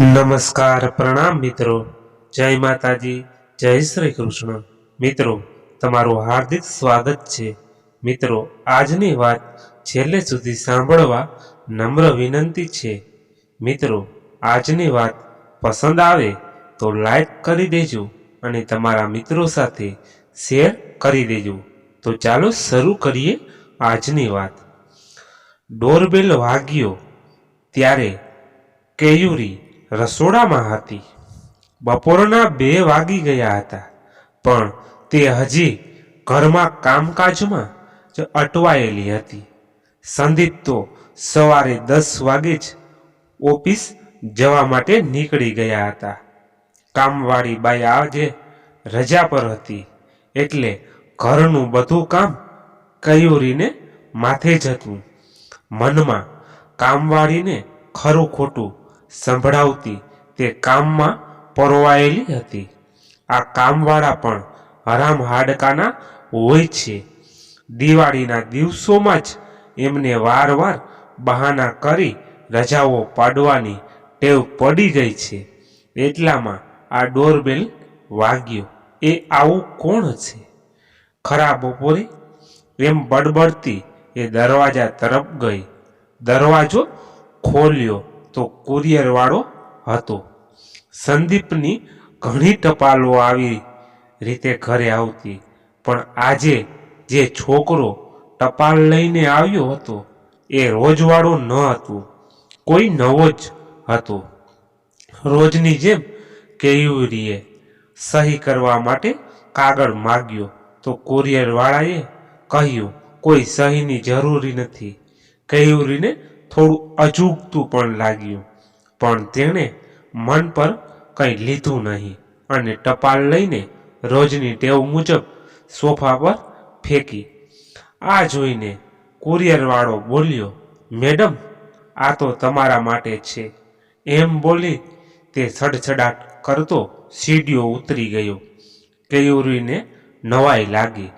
નમસ્કાર પ્રણામ મિત્રો. જય માતાજી, જય શ્રી કૃષ્ણ. મિત્રો, તમારું હાર્દિક સ્વાગત છે. મિત્રો, આજની વાત છેલ્લે સુધી સાંભળવા નમ્ર વિનંતી છે. મિત્રો, આજની વાત પસંદ આવે તો લાઈક કરી દેજો અને તમારા મિત્રો સાથે શેર કરી દેજો. તો ચાલો શરૂ કરીએ આજની વાત. ડોરબેલ વાગ્યો ત્યારે કેયુરી રસોડામાં હતી. બપોરના બે વાગી ગયા હતા. પણ તે હજી ઘરમાં કામકાજમાં જ અટવાયેલી હતી. સંદીપ તો સવારે દસ વાગે જ ઓફિસ જવા માટે નીકળી ગયા હતા. કામવાળી બાઈ આજે રજા પર હતી, એટલે ઘરનું બધું કામ કયુરીને માથે જ હતું. મનમાં કામવાળીને ખરું ખોટું સંભળાવતી તે કામમાં પરોવાયેલી હતી. આ કામવાળા પણ હરામ હાડકાના હોય છે. દિવાળીના દિવસોમાં જ એમને વારવાર બહાના કરી રજાઓ પાડવાની ટેવ પડી ગઈ છે. એટલામાં આ ડોરબેલ વાગ્યો, એ આવું કોણ છે? ખરા બપોરે એમ બડબડતી એ દરવાજા તરફ ગઈ. દરવાજો ખોલ્યો તો કુરિયરવાળો હતો. સંદીપની ઘણી ટપાલો આવી રીતે ઘરે આવતી. પણ આજે જે છોકરો ટપાલ લઈને આવ્યો હતો, એ રોજવાળો ન હતો. કોઈ નવો જ હતો. રોજની જેમ કેયુરીએ સહી કરવા માટે કાગળ માગ્યો. તો કુરિયરવાળાએ કહ્યું, કોઈ સહીની જરૂરી નથી. કેયુરીને થોડું અજુગતું પણ લાગ્યું. પણ તેણે મન પર કંઈ લીધું નહીં અને ટપાલ લઈને રોજની ટેવ મુજબ સોફા પર ફેંકી. આ જોઈને કુરિયરવાળો બોલ્યો, મેડમ, આ તો તમારા માટે છે. એમ બોલી તે સડસડાટ કરતો સીડીઓ ઉતરી ગયો. કેયુરીને નવાઈ લાગી.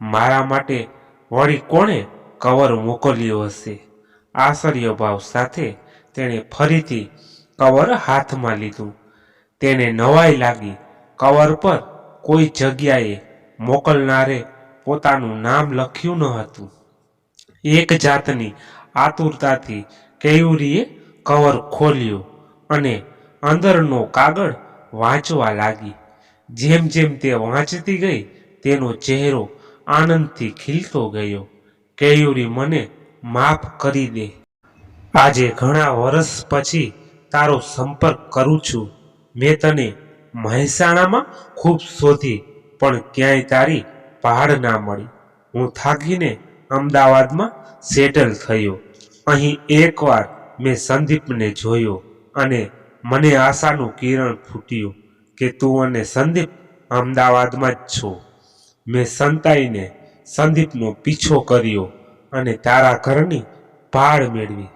મારા માટે વળી કોણે કવર મોકલ્યો હશે? આશ્ચર્યભાવ સાથે તેણે ફરીથી કવર હાથમાં લીધું. તેને નવાઈ લાગી. કવર પર કોઈ જગ્યાએ મોકલનારે પોતાનું નામ લખ્યું ન હતું. એક જાતની આતુરતાથી કેયુરીએ કવર ખોલ્યું અને અંદરનો કાગળ વાંચવા લાગી. જેમ જેમ તે વાંચતી ગઈ, તેનો ચહેરો આનંદથી ખીલતો ગયો. કેયુરી મને માફ કરી દે. આજે ઘણા વર્ષ પછી તારો સંપર્ક કરું છું. મેં તને મહેસાણામાં ખૂબ શોધી, પણ ક્યાંય તારી પહાડ ના મળી. હું થાકીને અમદાવાદમાં સેટલ થયો. અહીં એકવાર મેં સંદીપને જોયો અને મને આશાનું કિરણ ફૂટ્યું કે તું અને સંદીપ અમદાવાદમાં જ છો. મેં સંતાઈને સંદીપનો પીછો કર્યો. અને તારા ઘરની ભાડ મેળવી.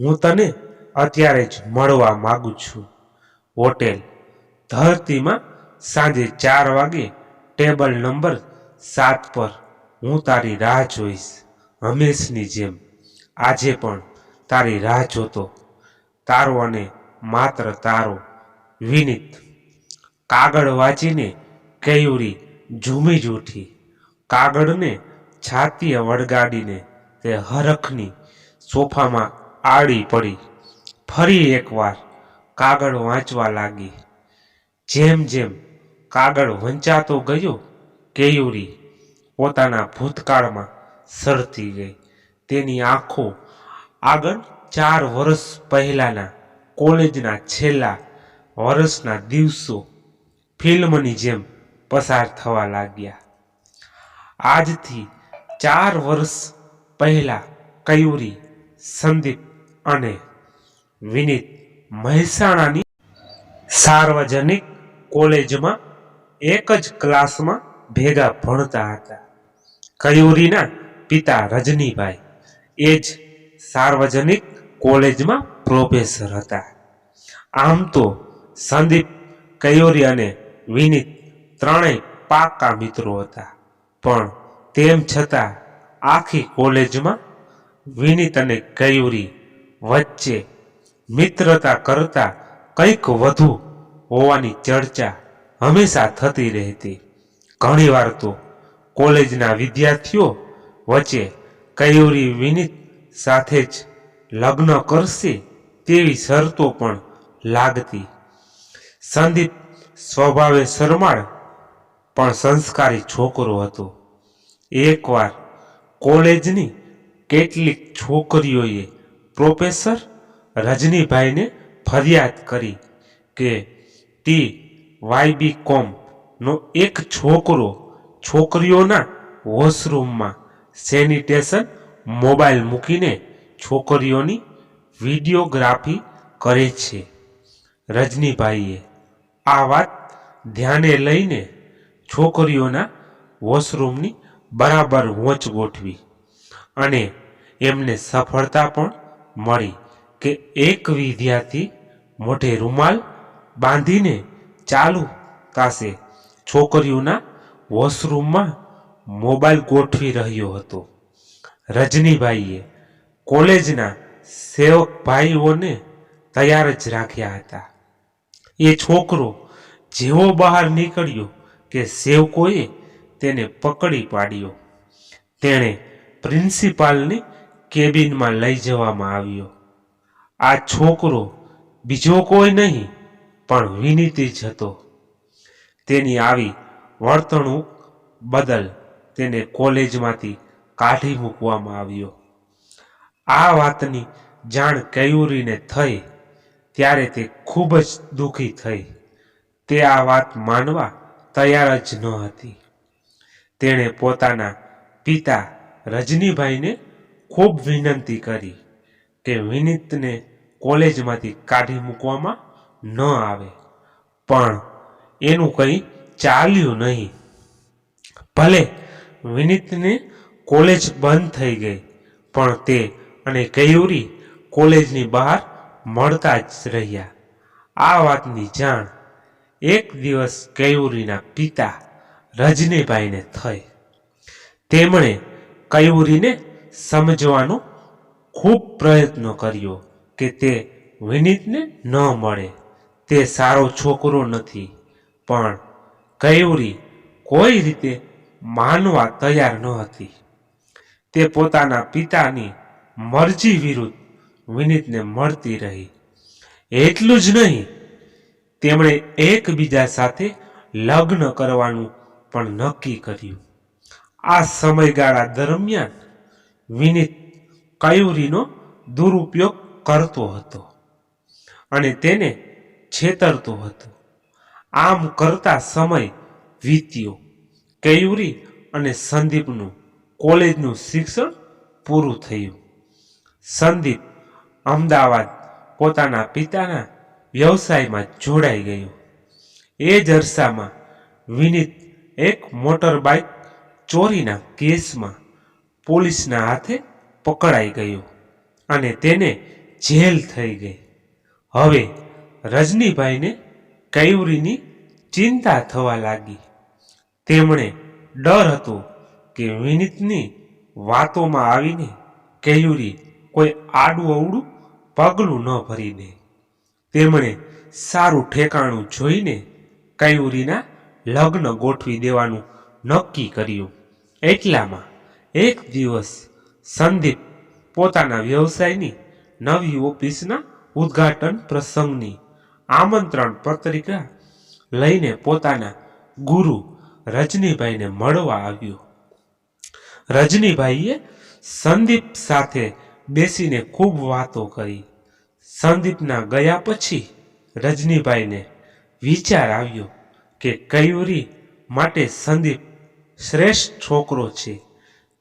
હું તને અત્યારે જ મળવા માગું છું. હોટેલ. ધરતીમાં સાંજે ચાર વાગે ટેબલ નંબર સાત પર હું તારી રાહ જોઈશ, હંમેશની જેમ. આજે પણ તારી રાહ જોતો. તારો અને માત્ર તારો વિનિત. કાગળ વાંચીને કેયુરી ઝૂમી જ ઉઠી. કાગળને છાતીએ વળગાડીને તે હરખની સોફામાં આડી પડી. ફરી એકવાર કાગળ વાંચવા લાગી. જેમ જેમ કાગળ વંચાતો ગયો, કેયુરી પોતાના ભૂતકાળમાં સરતી ગઈ. તેની આંખો આગળ ચાર વર્ષ પહેલાના કોલેજના છેલ્લા વર્ષના દિવસો ફિલ્મની જેમ પસાર થવા લાગ્યા. આજથી ચાર વર્ષ પહેલા કયુરી, સંદીપ અને વિનીત મહેસાણાની સાર્વજનિક કોલેજમાં એક જ ક્લાસમાં ભેગા ભણતા હતા. કયુરીના પિતા રજનીભાઈ એ જ સાર્વજનિક કોલેજમાં પ્રોફેસર હતા. આમ તો સંદીપ, કયુરી અને વિનીત ત્રણેય પાકા મિત્રો હતા. પણ તેમ છતાં આખી કોલેજમાં વિનીત અને કયુરી વચ્ચે મિત્રતા કરતા કંઈક વધુ હોવાની ચર્ચા હંમેશા થતી રહેતી. ઘણીવાર તો કોલેજના વિદ્યાર્થીઓ વચ્ચે કયુરી વિનીત સાથે જ લગ્ન કરશે તેવી શરતો પણ લાગતી. સંદીપ સ્વભાવે શરમાળ પણ સંસ્કારી છોકરો હતો. એકવાર કોલેજની કેટલીક છોકરીઓએ પ્રોફેસર રજનીભાઈને ફરિયાદ કરી કે ટી વાયબી કોમનો એક છોકરો છોકરીઓના વોશરૂમમાં સેનિટેશન મોબાઈલ મૂકીને છોકરીઓની વિડીયોગ્રાફી કરે છે. રજનીભાઈએ આ વાત ધ્યાને લઈને છોકરીઓના વોશરૂમની બરાબર વોચ ગોઠવી અને એમને સફળતા પણ મળી કે એક વિદ્યાર્થી મોઢે રૂમાલ બાંધીને ચાલુ તાસે છોકરીઓના વોશરૂમમાં મોબાઈલ ગોઠવી રહ્યો હતો. રજનીભાઈએ કોલેજના સેવક ભાઈઓને તૈયાર જ રાખ્યા હતા. એ છોકરો જેવો બહાર નીકળ્યો કે સેવકોએ તેને પકડી પાડ્યો. તેણે પ્રિન્સિપાલની કેબિનમાં લઈ જવામાં આવ્યો. આ છોકરો બીજો કોઈ નહીં, પણ વિનીતી જ હતો. તેની આવી વર્તણૂક બદલ તેને કોલેજમાંથી કાઢી મૂકવામાં આવ્યો. આ વાતની જાણ કયુરીને થઈ, ત્યારે તે ખૂબ જ દુઃખી થઈ. તે આ વાત માનવા તૈયાર જ ન હતી. તેણે પોતાના પિતા રજનીભાઈને ખૂબ વિનંતી કરી કે વિનીતને કોલેજમાંથી કાઢી મૂકવામાં ન આવે. પણ એનું કંઈ ચાલ્યું નહીં. ભલે વિનીતને કોલેજ બંધ થઈ ગઈ, પણ તે અને કયુરી કોલેજની બહાર મળતા જ રહ્યા. આ વાતની જાણ એક દિવસ કયુરીના પિતા રજનીભાઈને થઈ. તેમણે કયુરીને સમજવાનો ખૂબ પ્રયત્ન કર્યો કે તે વિનીતને ન મળે. તે સારો છોકરો નથી, પણ કયુરી કોઈ રીતે માનવા તૈયાર ન હતી. તે પોતાના પિતાની મરજી વિરુદ્ધ વિનીતને મળતી રહી. એટલું જ નહીં, તેમણે એકબીજા સાથે લગ્ન કરવાનું પણ નક્કી કર્યું. આ સમયગાળા દરમિયાન વિનીત કયુરીનો દુરુપયોગ કરતો હતો અને તેને છેતરતો હતો. આમ કરતા સમય વીત્યો. કયુરી અને સંદીપનું કોલેજનું શિક્ષણ પૂરું થયું. સંદીપ અમદાવાદ પોતાના પિતાના વ્યવસાયમાં જોડાઈ ગયો. એ જરસામાં વિનીત એક મોટર બાઇક ચોરીના કેસમાં પોલીસના હાથે પકડાઈ ગયો અને તેને જેલ થઈ ગઈ. હવે રજનીભાઈને કૈવરીની ચિંતા થવા લાગી. તેમણે ડર હતો કે વિનીતની વાતોમાં આવીને કયુરી કોઈ આડું અવડું પગલું ન ભરી દે. તેમણે સારું ઠેકાણું જોઈને કયુરીના લગ્ન ગોઠવી દેવાનું નક્કી કર્યું. એટલામાં એક દિવસ સંદીપ પોતાના વ્યવસાયની નવી ઓફિસના ઉદ્ઘાટન પ્રસંગની આમંત્રણ પત્રિકા લઈને પોતાના ગુરુ રજનીભાઈને મળવા આવ્યો. રજનીભાઈએ સંદીપ સાથે બેસીને ખૂબ વાતો કરી. સંદીપના ગયા પછી રજનીભાઈને વિચાર આવ્યો કે કયુરી માટે સંદીપ શ્રેષ્ઠ છોકરો છે.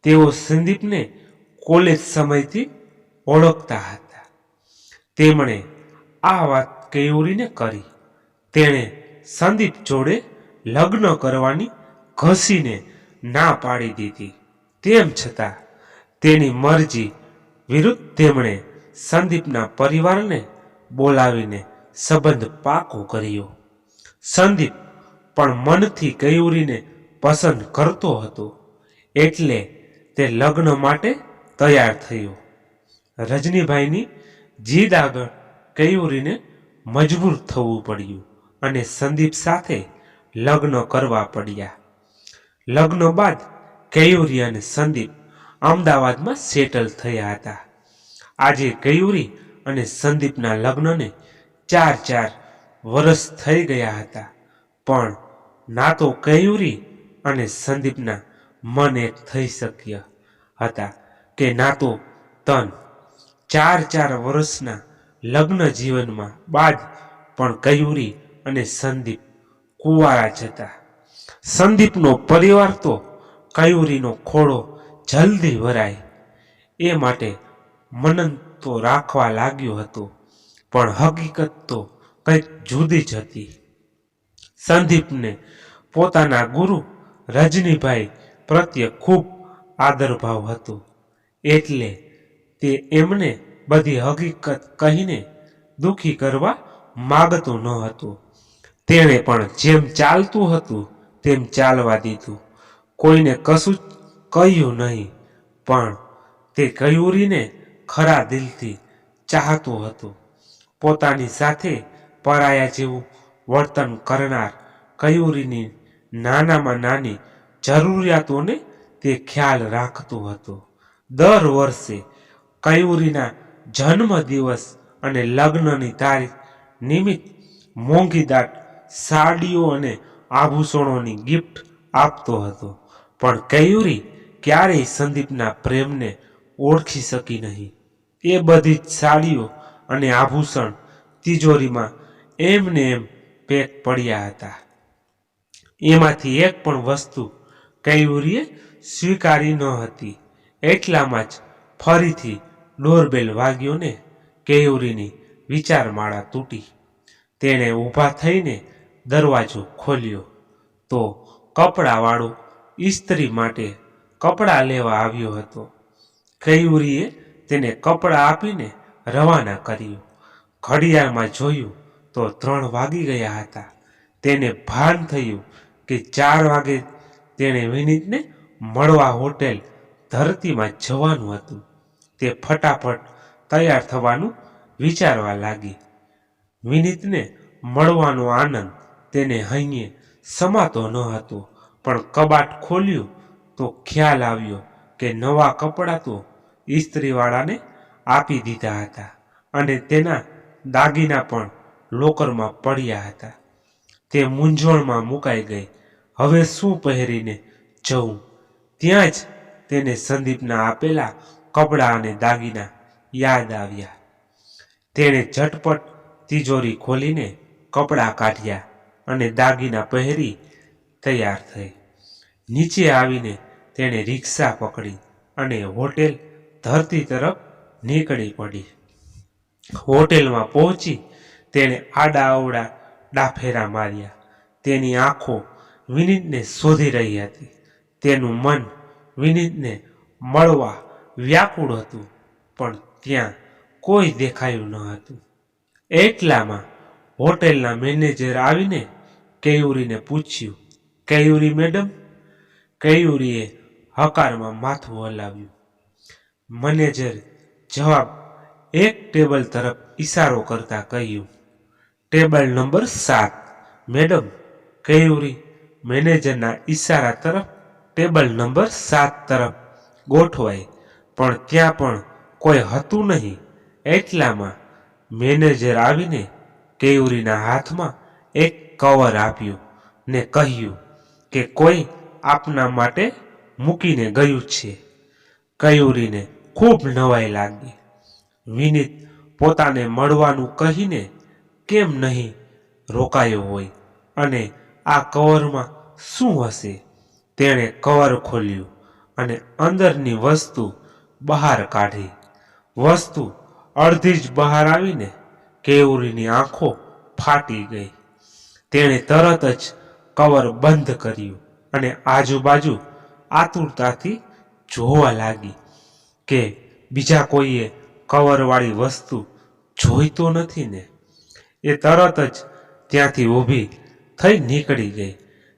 તેઓ સંદીપને કોલેજ સમયથી ઓળખતા હતા. તેમણે આ વાત કયુરીને કરી. તેણે સંદીપ જોડે લગ્ન કરવાની ઘસીને ના પાડી દીધી. તેમ છતાં, તેની મરજી વિરુદ્ધ તેમણે સંદીપના પરિવારને બોલાવીને સંબંધ પાકો કર્યો. સંદીપ પણ મનથી કયુરીને પસંદ કરતો હતો, એટલે તે લગ્ન માટે તૈયાર થયો. રજનીભાઈની જીદ આગળ કયુરીને મજબૂર થવું પડ્યું અને સંદીપ સાથે લગ્ન કરવા પડ્યા. લગ્ન બાદ કયુરી અને સંદીપ અમદાવાદમાં સેટલ થયા હતા. આજે કયુરી અને સંદીપના લગ્નને ચાર ચાર વર્ષ થઈ ગયા હતા, પણ ના તો કેયુરી અને સંદીપના મન એક થઈ શક્ય હતા કે ના તો તન ચાર ચાર વર્ષના લગ્ન જીવનમાં બાદ પણ કયુરી અને સંદીપ કુંવારા જ હતા. સંદીપનો પરિવાર તો કયુરીનો ખોળો જલ્દી ભરાય એ માટે મનન તો રાખવા લાગ્યો હતો, પણ હકીકત તો કંઈક જુદી જ હતી. સંદીપને પોતાના ગુરુ રજનીભાઈ પ્રત્યે ખૂબ આદરભાવ હતો. એટલે તે એમને બધી હકીકત કહીને દુઃખી કરવા માગતો ન હતો. તેણે પણ જેમ ચાલતું હતું તેમ ચાલવા દીધું. કોઈને કશું કહ્યું નહીં, પણ તે કયુરીને ખરા દિલથી ચાહતો હતો. પોતાની સાથે પરાયા જેવું વર્તન કરનાર કયુરીની નાનામાં નાની જરૂરિયાતોને તે ખ્યાલ રાખતો હતો. દર વર્ષે કયુરીના જન્મદિવસ અને લગ્નની તારીખ નિમિત્ત મોંઘીદાટ સાડીઓ અને આભૂષણોની ગિફ્ટ આપતો હતો. પણ કયુરી ક્યારેય સંદીપના પ્રેમને ઓળખી શકી નહીં. એ બધી જ સાડીઓ અને આભૂષણ તિજોરીમાં એમને એમ પેક પડ્યા હતા. એમાંથી એક પણ વસ્તુ કૈયુરીએ સ્વીકારી ન હતી. એટલામાં જ ફરીથી ડોરબેલ વાગ્યો ને કેયુરીની વિચારમાળા તૂટી. તેણે ઊભા થઈને દરવાજો ખોલ્યો. તો કપડાવાળો ઇસ્ત્રી માટે કપડાં લેવા આવ્યો હતો. કૈયુરીએ તેને કપડાં આપીને રવાના કર્યું. ઘડિયાળમાં જોયું તો ત્રણ વાગી ગયા હતા. તેને ભાન થયું કે ચાર વાગે તેણે વિનીતને મળવા હોટેલ ધરતીમાં જવાનું હતું. તે ફટાફટ તૈયાર થવાનું વિચારવા લાગી. વિનીતને મળવાનો આનંદ તેને હૈયે સમાતો ન હતો. પણ કબાટ ખોલ્યું તો ખ્યાલ આવ્યો કે નવા કપડાં તો ઇસ્ત્રીવાળાને આપી દીધા હતા અને તેના દાગીના પણ લોકરમાં પડ્યા હતા. તે મૂંઝવણમાં મુકાઈ ગઈ. હવે શું પહેરીને જવું? ત્યાં જ તેને સંદીપના આપેલા કપડાં અને દાગીના યાદ આવ્યા. તેણે ઝટપટ તિજોરી ખોલીને કપડાં કાઢ્યા અને દાગીના પહેરી તૈયાર થઈ. નીચે આવીને તેણે રિક્ષા પકડી અને હોટેલ ધરતી તરફ નીકળી પડી. હોટેલમાં પહોંચી તેણે આડા અવડા ડાફેરા માર્યા. તેની આંખો વિનીતને શોધી રહી હતી. તેનું મન વિનીતને મળવા વ્યાકુળ હતું, પણ ત્યાં કોઈ દેખાયું ન હતું. એટલામાં હોટેલના મેનેજર આવીને કેયુરીને પૂછ્યું, કેયુરી મેડમ? કેયુરીએ હકારમાં માથું હલાવ્યું. મેનેજર જવાબ એક ટેબલ તરફ ઈશારો કરતા કહ્યું ટેબલ નંબર સાત. મેડમ કેયુરી મેનેજરના ઈશારા તરફ, ટેબલ નંબર સાત તરફ ગોઠવાઈ પણ ત્યાં પણ કોઈ હતું નહીં. એટલામાં મેનેજર આવીને કેયુરીના હાથમાં એક કવર આપ્યું ને કહ્યું કે કોઈ આપના માટે મૂકીને ગયું છે. કયુરીને ખૂબ નવાઈ લાગી. વિનીત પોતાને મળવાનું કહીને કેમ નહીં રોકાયો હોય? અને આ કવરમાં શું હશે? તેણે કવર ખોલ્યું અને અંદરની વસ્તુ બહાર કાઢી. વસ્તુ અડધી જ બહાર આવીને કેવરીની આંખો ફાટી ગઈ. તેણે તરત જ કવર બંધ કર્યું અને આજુબાજુ આતુરતાથી જોવા લાગી કે બીજા કોઈએ કવરવાળી વસ્તુ જોઈતો નથી ને. એ તરત જ ત્યાંથી ઊભી થઈ નીકળી ગઈ.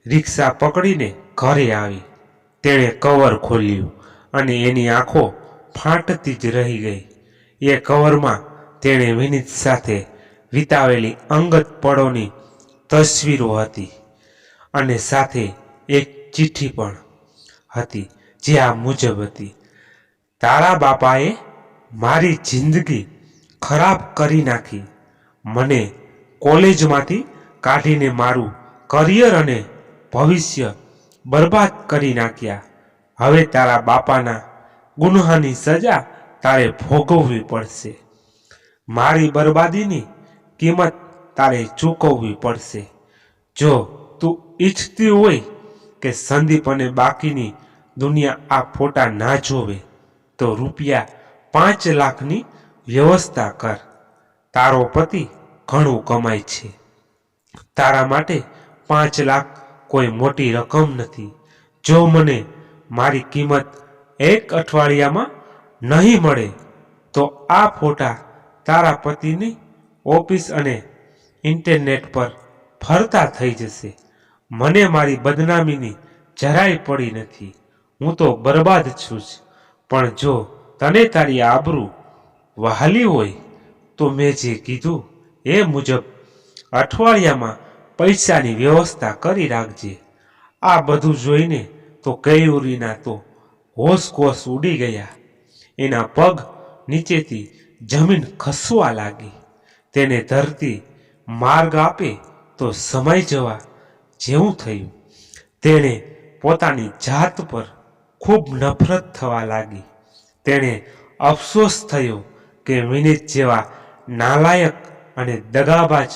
રિક્ષા પકડીને ઘરે આવી. તેણે કવર ખોલ્યું અને એની આંખો ફાટતી જ રહી ગઈ. એ કવરમાં તેણે વિનીત સાથે વિતાવેલી અંગત પળોની તસવીરો હતી અને સાથે એક ચિઠ્ઠી પણ હતી જે આ મુજબ હતી. તારા બાપાએ મારી જિંદગી ખરાબ કરી નાખી. મને કોલેજમાંથી કાઢીને મારું કરિયર અને ભવિષ્ય બરબાદ કરી નાખ્યા. હવે તારા બાપાના ગુન્હાની સજા તારે ભોગવવી પડશે. મારી બરબાદીની કિંમત તારે ચૂકવવી પડશે. જો તું ઈચ્છતી હોય કે સંદીપ અને બાકીની દુનિયા આ ફોટા ના જોવે, તો રૂપિયા પાંચ લાખની વ્યવસ્થા કર. તારો પતિ ઘણું કમાય છે. તારા માટે પાંચ લાખ કોઈ મોટી રકમ નથી. જો મને મારી કિંમત એક અઠવાડિયામાં નહીં મળે, તો આ ફોટા તારા પતિની ઓફિસ અને ઇન્ટરનેટ પર ફરતા થઈ જશે. મને મારી બદનામીની જરાય પડી નથી. હું તો બરબાદ છું જ. પણ જો તને તારી આબરૂ વહાલી હોય તો મેં જે કીધું એ મુજબ અઠવાડિયામાં પૈસાની વ્યવસ્થા કરી રાખજે. આ બધું જોઈને તો કૈયુરીના તો હોશ કોશ ઉડી ગયા. એના પગ નીચેથી જમીન ખસવા લાગી. તેને ધરતી માર્ગ આપે તો સમય જવા જેવું થયું. તેણે પોતાની જાત પર ખૂબ નફરત થવા લાગી. તેણે અફસોસ થયો કે વિનીત જેવા નાલાયક અને દગાબાજ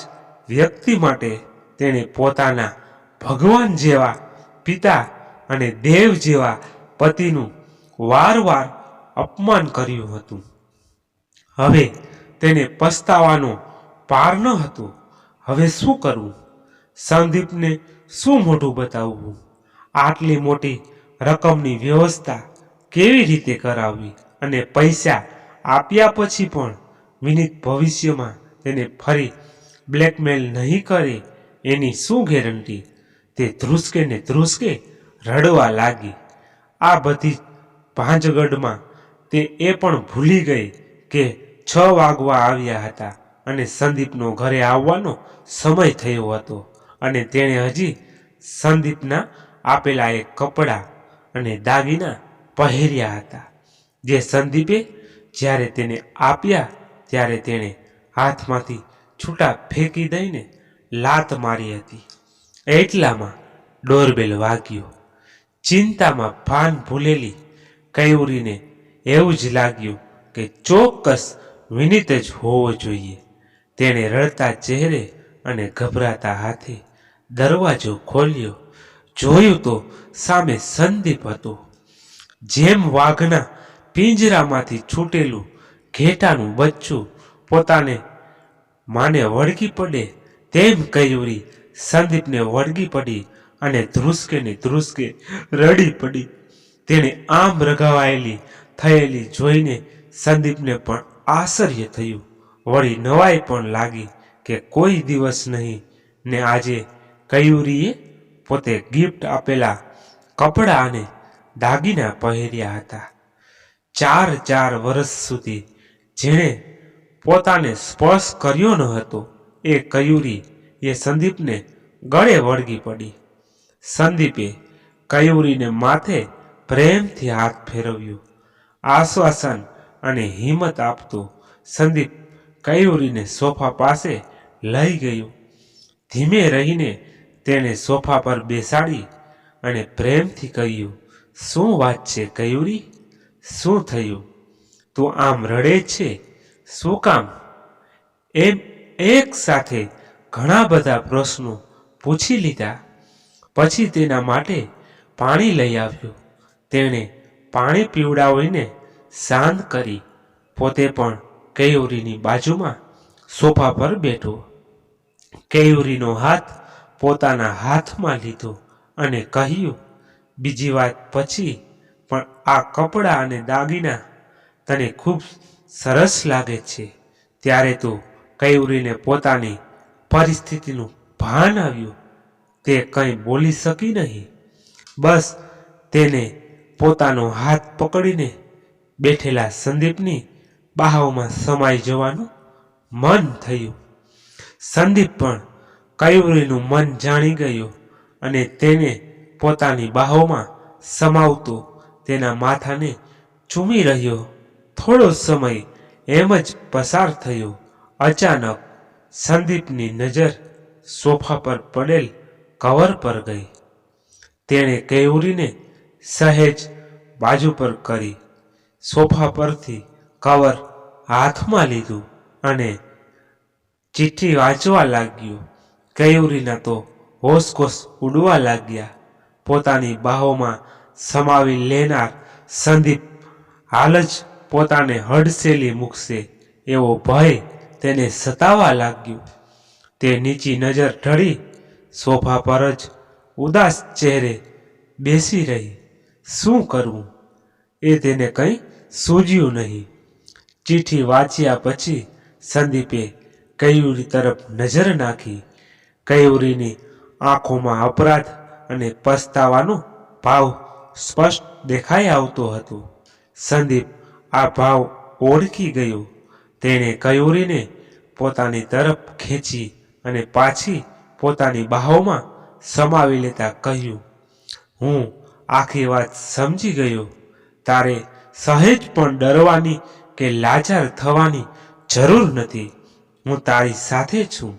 વ્યક્તિ માટે તેણે પોતાના ભગવાન જેવા પિતા અને દેવ જેવા પતિનું વારવાર અપમાન કર્યું હતું. હવે તેને પસ્તાવાનો પાર ન હતો. હવે શું કરવું? સંદીપને શું મોટું બતાવવું? આટલી મોટી રકમની વ્યવસ્થા કેવી રીતે કરાવવી? અને પૈસા આપ્યા પછી પણ વિનીત ભવિષ્યમાં તેને ફરી બ્લેકમેલ નહીં કરે એની શું ગેરંટી તે ધ્રુસકે ને ધ્રુસકે રડવા લાગી. આ બધી ભાંજગઢમાં તે એ પણ ભૂલી ગઈ કે છ વાગવા આવ્યા હતા અને સંદીપનો ઘરે આવવાનો સમય થયો હતો અને તેણે હજી સંદીપના આપેલા એ કપડાં અને દાગીના પહેર્યા હતા, જે સંદીપે જ્યારે તેને આપ્યા ત્યારે તેણે હાથમાંથી છૂટા ફેંકી દઈને લાત મારી હતી. એટલામાં ડોરબેલ વાગ્યો. ચિંતામાં ભાન ભૂલેલી કયુરીને એવું જ લાગ્યું કે ચોક્કસ વિનીત જ હોવો જોઈએ. તેણે રડતા ચહેરે અને ગભરાતા હાથે દરવાજો ખોલ્યો. જોયું તો સામે સંદીપ હતો. જેમ વાઘના પિંજરામાંથી છૂટેલું ઘેટાનું બચ્ચું પોતાને માને વળગી પડે તેમ કયુરી સંદીપને વળગી પડી અને ધ્રુસકે ને ધ્રુસકે રડી પડી. તેણે આમ રગાવાયેલી, થયેલી જોઈને સંદીપને પણ આશ્ચર્ય થયું. વળી નવાઈ પણ લાગી કે કોઈ દિવસ નહીં ને આજે કયુરીએ પોતે ગિફ્ટ આપેલા કપડાં અને દાગીના પહેર્યા હતા. ચાર ચાર વર્ષ સુધી જેણે પોતાને સ્પર્શ કર્યો ન હતો, એ કયુરી એ સંદીપને ગળે વળગી પડી. સંદીપે કયુરીને માથે પ્રેમથી હાથ ફેરવ્યો. આશ્વાસન અને હિંમત આપતો સંદીપ કયુરીને સોફા પાસે લઈ ગયો. ધીમે રહીને તેણે સોફા પર બેસાડી અને પ્રેમથી કહ્યું, શું વાત છે કયુરી? શું થયું? તું આમ રડે છે? શું કામ? એમ એક સાથે ઘણા બધા પ્રશ્નો પૂછી લીધા. પછી તેના માટે પાણી લઈ આવ્યું. તેણે પાણી પીવડાવીને શાંત કરી પોતે પણ કેયુરીની બાજુમાં સોફા પર બેઠો. કેયુરીનો હાથ પોતાના હાથમાં લીધો અને કહ્યું, બીજી વાત પછી પણ આ કપડાં અને દાગીના તને ખૂબ સરસ લાગે છે. ત્યારે તો કૈવરીને પોતાની પરિસ્થિતિનું ભાન આવ્યું. તે કંઈ બોલી શકી નહીં. બસ તેને પોતાનો હાથ પકડીને બેઠેલા સંદીપની બાહોમાં સમાઈ જવાનું મન થયું. સંદીપ પણ કૈવરીનું મન જાણી ગયું અને તેને પોતાની બાહોમાં સમાવતો તેના માથાને ચૂમી રહ્યો. થોડો સમય એમ જ પસાર થયો. અચાનક સંદીપની નજર સોફા પર પડેલ કવર પર ગઈ. તેણે કેવરીને સહેજ બાજુ પર કરી સોફા પરથી કવર હાથમાં લીધું અને ચિઠ્ઠી વાંચવા લાગ્યો. કેયુરીના તો હોશકોશ ઉડવા લાગ્યા. પોતાની બાહોમાં સમાવી લેનાર સંદીપ હાલ જ પોતાને હડસેલી મૂકશે, એવો ભય તેને સતાવા લાગ્યો. તે નીચી નજર ઢળી, સોફા પર જ ઉદાસ ચહેરે બેસી રહી. શું કરવું? એ તેને કંઈ સૂજ્યું નહીં. ચીઠી વાંચ્યા પછી સંદીપે કયુરી તરફ નજર નાખી. કયુરીની આંખોમાં અપરાધ અને પસ્તાવાનો ભાવ સ્પષ્ટ દેખાઈ આવતો હતો. સંદીપ આ ભાવ ઓળખી ગયો. તેણે કયોરીને પોતાની તરફ ખેંચી અને પાછી પોતાની બાહોમાં સમાવી લેતા કહ્યું, હું આખી વાત સમજી ગયો. તારે સહેજ પણ ડરવાની કે લાચાર થવાની જરૂર નથી. હું તારી સાથે છું.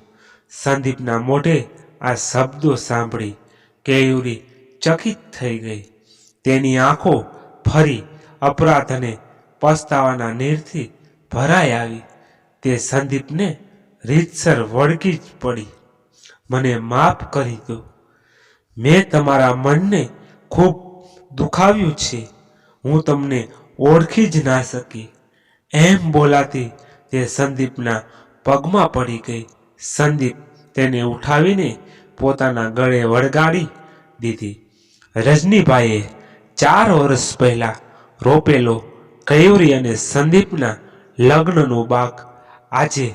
સંદીપના મોઢે આ શબ્દો સાંભળી કેયુરી ચકિત થઈ ગઈ. તેની આંખો ફરી અપરાધ અને પસ્તાવાના નીરથી ભરાઈ આવી. તે સંદીપને રીતસર વળગી જ પડી. મને માફ કરી દો. મેં તમારા મનને ખૂબ દુખાવ્યું છે. હું તમને ઓળખી જ ના શકી. એમ બોલાતી તે સંદીપના પગમાં પડી ગઈ. સંદીપ તેને ઉઠાવીને પોતાના ગળે વળગાડી દીધી. રજનીભાઈએ ચાર વર્ષ પહેલા રોપેલો કયુરી અને સંદીપના લગ્નનો બાગ આજે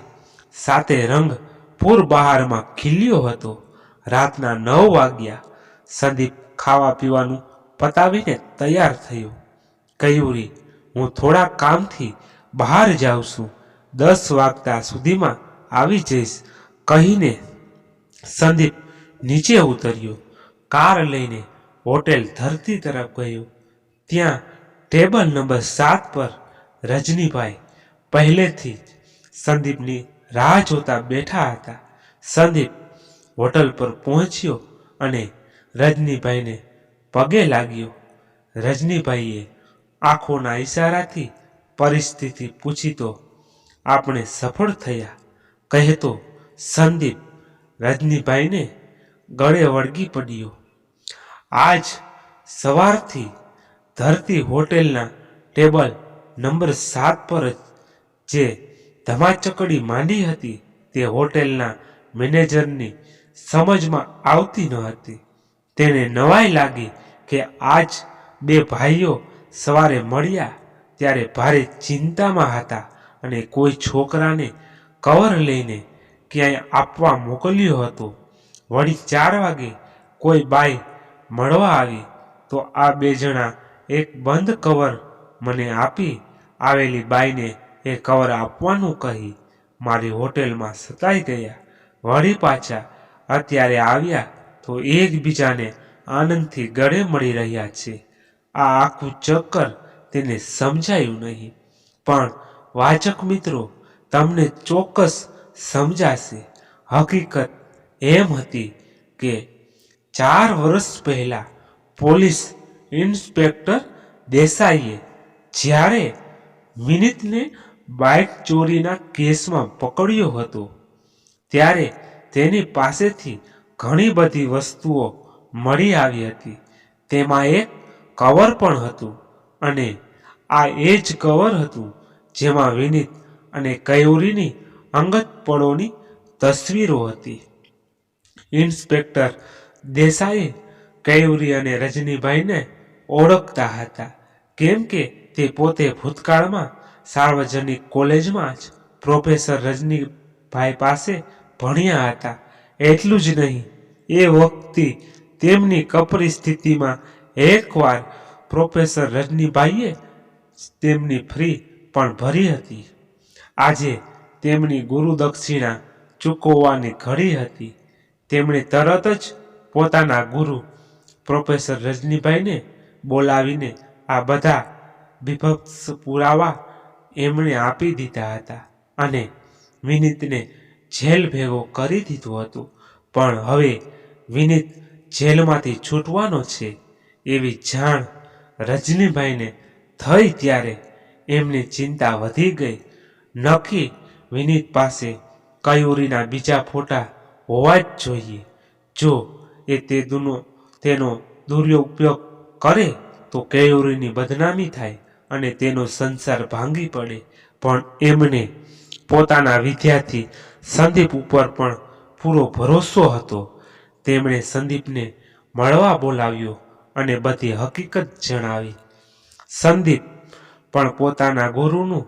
સાતે રંગ પૂર બહારમાં ખીલ્યો હતો. રાતના નવ વાગ્યા સંદીપ ખાવા પીવાનું પતાવીને તૈયાર થયો. કયુરી, હું થોડા કામથી બહાર જાઉં છું. દસ વાગતા સુધીમાં આવી જઈશ. કહીને સંદીપ નીચે ઉતર્યો. કાર લઈને હોટેલ ધરતી તરફ ગયો. ત્યાં ટેબલ નંબર સાત પર રજનીભાઈ પહેલેથી જ સંદીપની રાહ જોતા બેઠા હતા. સંદીપ હોટલ પર પહોંચ્યો અને રજનીભાઈને પગે લાગ્યો. રજનીભાઈએ આંખોના ઈશારાથી પરિસ્થિતિ પૂછી તો, આપણે સફળ થયા. કહેતો સંદીપ રજનીભાઈને ગળે વળગી પડ્યો. આજ સવારથી ધરતી હોટેલના ટેબલ નંબર સાત પર જ ધમાચકડી માંડી હતી તે હોટેલના મેનેજરની સમજમાં આવતી ન હતી. તેને નવાઈ લાગી કે આજ બે ભાઈઓ સવારે મળ્યા ત્યારે ભારે ચિંતામાં હતા અને કોઈ છોકરાને કવર લઈને ક્યાંય આપવા મોકલ્યો હતો. વળી ચાર વાગે કોઈ બાઈ મળવા આવી તો આ બે જણા એક બંધ કવર મને આપી આવેલી બાઈને એ કવર આપવાનું કહી મારી હોટેલમાં સતાઈ ગયા. વળી પાછા અત્યારે આવ્યા તો એકબીજાને આનંદથી ગળે મળી રહ્યા છે. આ આખું ચક્કર તેને સમજાયું નહીં. પણ વાચક મિત્રો, તમને ચોક્કસ સમજાશે. હકીકત એમ હતી કે ચાર વર્ષ પહેલાં પોલીસ ઇન્સ્પેક્ટર દેસાઈએ જ્યારે વિનીતને બાઇક ચોરીના કેસમાં પકડ્યો હતો, ત્યારે તેની પાસેથી ઘણી બધી વસ્તુઓ મળી આવી હતી. તેમાં એક કવર પણ હતું અને આ એ જ કવર હતું જેમાં વિનીત અને કયુરીની અંગત પળોની તસવીરો હતી. ઇન્સ્પેક્ટર દેસાઈએ કયુરી અને રજનીભાઈને ઓળખતા હતા. કેમ કે તે પોતે ભૂતકાળમાં સાર્વજનિક કોલેજમાં જ પ્રોફેસર રજનીભાઈ પાસે ભણ્યા હતા. એટલું જ નહીં, એ વખતે તેમની કપરી સ્થિતિમાં એકવાર પ્રોફેસર રજનીભાઈએ તેમની ફ્રી પણ ભરી હતી. આજે તેમની ગુરુદક્ષિણા ચૂકવવાની ઘડી હતી. તેમણે તરત જ પોતાના ગુરુ પ્રોફેસર રજનીભાઈને બોલાવીને આ બધા વિભક્સ પુરાવા એમણે આપી દીધા હતા અને વિનીતને જેલ ભેગો કરી દીધું હતું. પણ હવે વિનીત જેલમાંથી છૂટવાનો છે એવી જાણ રજનીભાઈને થઈ ત્યારે એમની ચિંતા વધી ગઈ. નક્કી વિનીત પાસે કયુરીના બીજા ફોટા હોવા જ જોઈએ. જો એ તે દુનો તેનો દુરુપયોગ કરે તો કેયુરીની બદનામી થાય અને તેનો સંસાર ભાંગી પડે. પણ એમને પોતાના વિદ્યાર્થી સંદીપ ઉપર પણ પૂરો ભરોસો હતો. તેમણે સંદીપને મળવા બોલાવ્યો અને બધી હકીકત જણાવી. સંદીપ પણ પોતાના ગુરુનું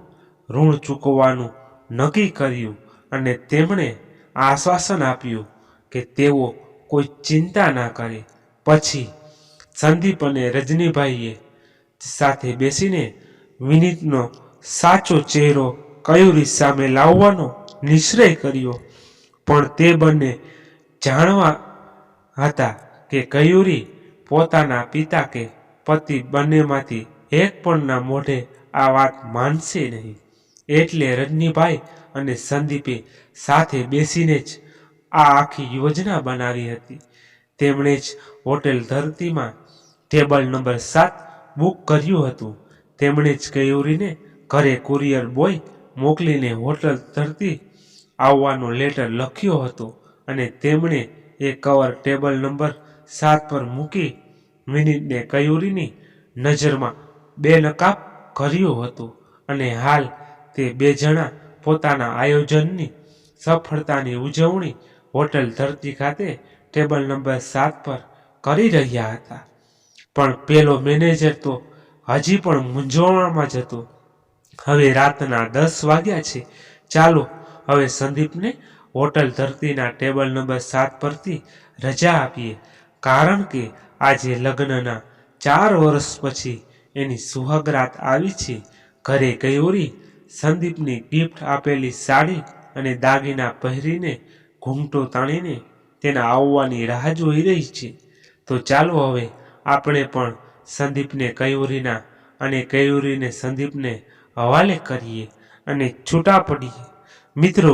ઋણ ચૂકવવાનું નક્કી કર્યું અને તેમણે આશ્વાસન આપ્યું કે તેઓ કોઈ ચિંતા ના કરે. પછી સંદીપ અને રજનીભાઈએ સાથે બેસીને વિનીતનો સાચો ચહેરો કયુરી સામે લાવવાનો નિશ્ચય કર્યો. પણ તે બંને જાણવા હતા કે કયુરી પોતાના પિતા કે પતિ બંનેમાંથી એક પણના મોઢે આ વાત માનશે નહીં. એટલે રજનીભાઈ અને સંદીપે સાથે બેસીને જ આ આખી યોજના બનાવી હતી. તેમણે જ હોટેલ ધરતીમાં ટેબલ નંબર સાત બુક કર્યું હતું. તેમણે જ કયુરીને ઘરે કુરિયર બોય મોકલીને હોટલ ધરતી આવવાનો લેટર લખ્યો હતો અને તેમણે એ કવર ટેબલ નંબર સાત પર મૂકી વિનીતને કયુરીની નજરમાં બે નકાબ કર્યું હતું અને હાલ તે બે જણા પોતાના આયોજનની સફળતાની ઉજવણી હોટલ ધરતી ખાતે ટેબલ નંબર સાત પર કરી રહ્યા હતા. પણ પેલો મેનેજર તો હજી પણ મૂંઝવણમાં જ હતો. હવે રાતના દસ વાગ્યા છે. ચાલો, હવે સંદીપને હોટલ ધરતીના ટેબલ નંબર સાત પરથી રજા આપીએ. કારણ કે આજે લગ્નના ચાર વર્ષ પછી એની સુહાગરાત આવી છે. ઘરે ગયોરી સંદીપની ગિફ્ટ આપેલી સાડી અને દાગીના પહેરીને ઘૂંઘટો તાણીને તેના આવવાની રાહ જોઈ રહી છે. તો ચાલો હવે આપણે પણ સંદીપને કયુરીના અને કયુરીને સંદીપને હવાલે કરીએ અને છૂટા પડીએ. મિત્રો,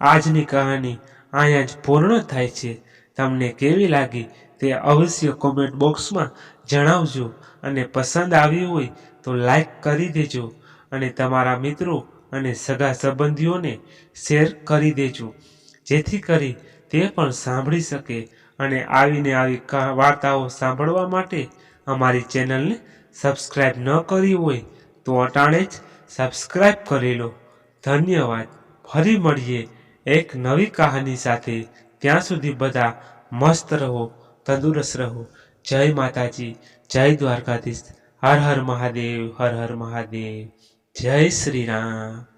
આજની કહાની અહીંયા જ પૂર્ણ થાય છે. તમને કેવી લાગી તે અવશ્ય કોમેન્ટ બોક્સમાં જણાવજો અને પસંદ આવી હોય તો લાઈક કરી દેજો અને તમારા મિત્રો અને સગા સંબંધીઓને શેર કરી દેજો, જેથી કરી તે પણ સાંભળી શકે અને આવીને આવી વાર્તાઓ સાંભળવા માટે અમારી ચેનલને સબસ્ક્રાઈબ ન કરી હોય તો અટાણે જ સબસ્ક્રાઈબ કરી લો. ધન્યવાદ. ફરી મળીએ એક નવી કહાની સાથે. ત્યાં સુધી બધા મસ્ત રહો, તંદુરસ્ત રહો. જય માતાજી. જય દ્વારકાધીશ. હર હર મહાદેવ, હર હર મહાદેવ. જય શ્રી રામ.